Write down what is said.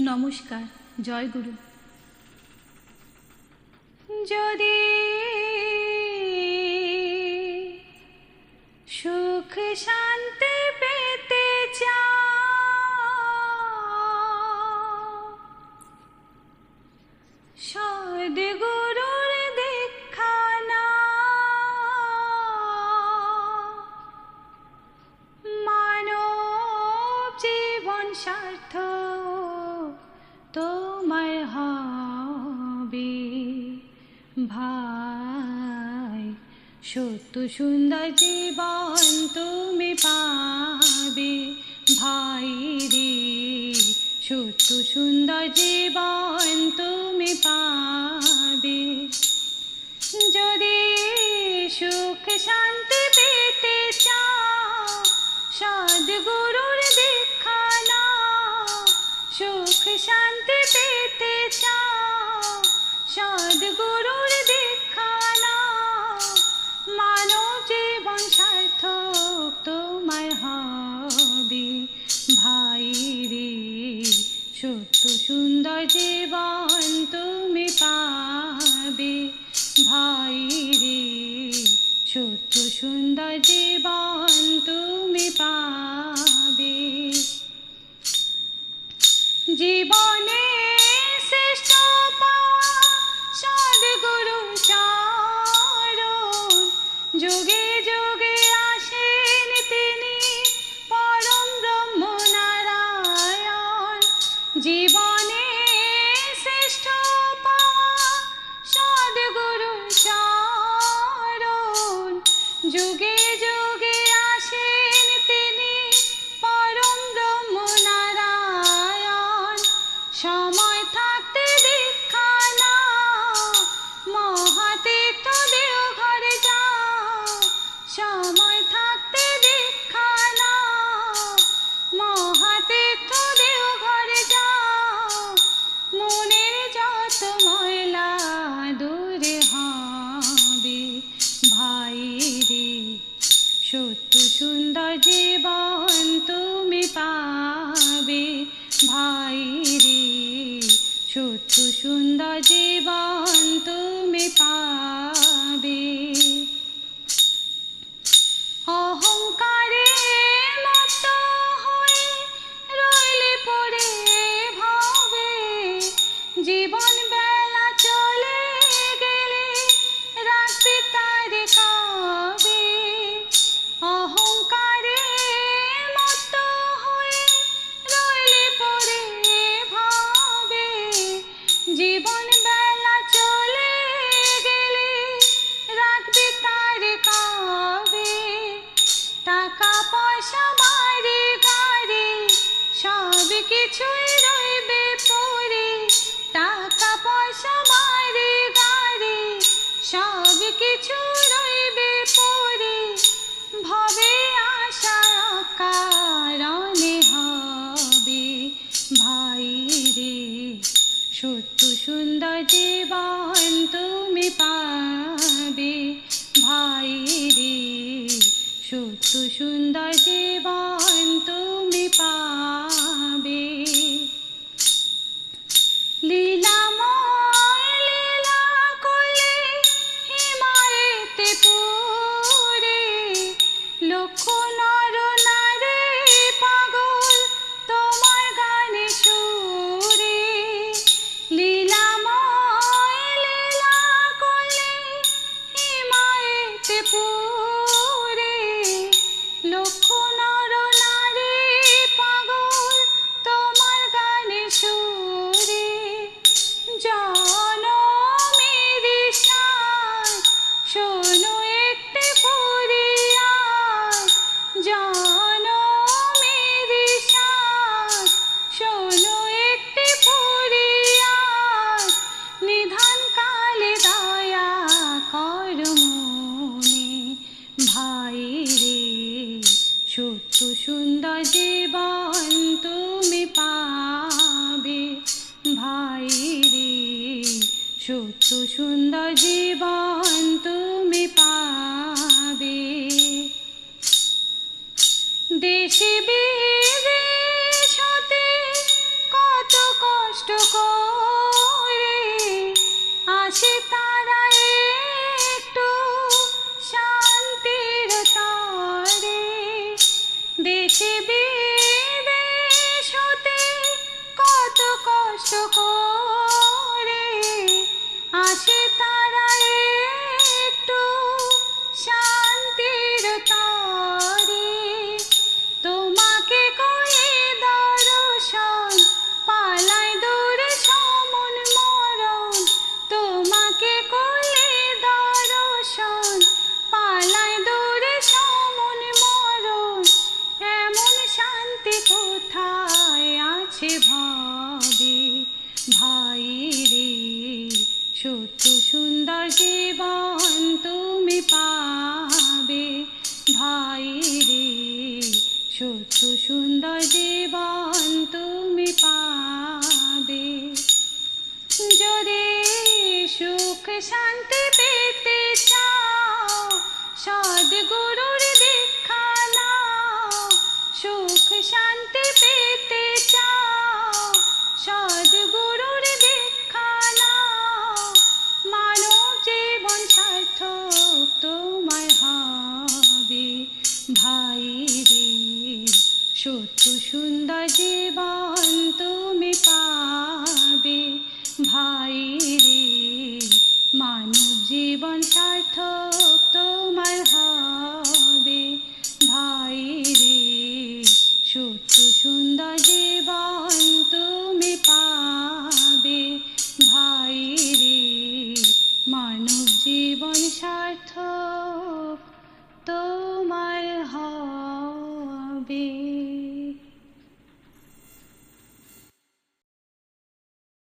নমস্কার জয় গুরু যদি সুখ শান্তি পেতে চাও সদ্গুরুর নাও। মানব জীবন স্বার্থ তোমার হবে, ভাই। সত্য সুন্দর জীবন তুমি পাবে, ভাই রে। সত্য সুন্দর জীবন তুমি পাবে। যদি সুখ শান্তি পেতে চাও সদ্গুরুর সুখ শান্তি পেতে চাও। সদ্গুরুর দীক্ষা মানব জীবন সার্থক তোমার হবে। ভাই রে সত্য সুন্দর জীবন তুমি পাবে। ভাই রে সত্য সুন্দর জীবন তুমি পাবে জীবনে শ্রেষ্ঠ পাওয়া সদগুরু চারণ। যুগে যুগে আসেন তিনি পরম ব্রহ্ম নারায়ণ জীবনে সত্য সুন্দর জীবন তুমি পাবে। ভাই রে, সত্য সুন্দর জীবন তুমি পাবে। অহংকারে মত হয়ে রইলে পড়ে ভাবে। জীবন বেলা চলে গেলে রাখতে তার কাবে কিছু রইবে পরে, ভবে আশা কারণে হবে। ভাই রে, সত্য সুন্দর জীবন তুমি পাবে। ভাই রে, সত্য সুন্দর জীবন তুমি পাবে। সুন্দর জীবন তুমি পাবে। ভাই রে সত্য সুন্দর জীবন তুমি পাবে। দেশে বিদেশ আছে ভাবে, ভাই রে, সত্য সুন্দর জীবন তুমি পাবে। ভাই রে, সত্য সুন্দর জীবন তুমি পাবে। যদি সুখ শান্তি পেতে চাও, সদ্গুরুর দিন সত্য সুন্দর জীবন তুমি পাবে। ভাই রে, মানব জীবন সার্থক তোমার হবে। ভাই রে সত্য সুন্দর জীবন তুমি পাবে। ভাই রে, মানব জীবন সার্থক তো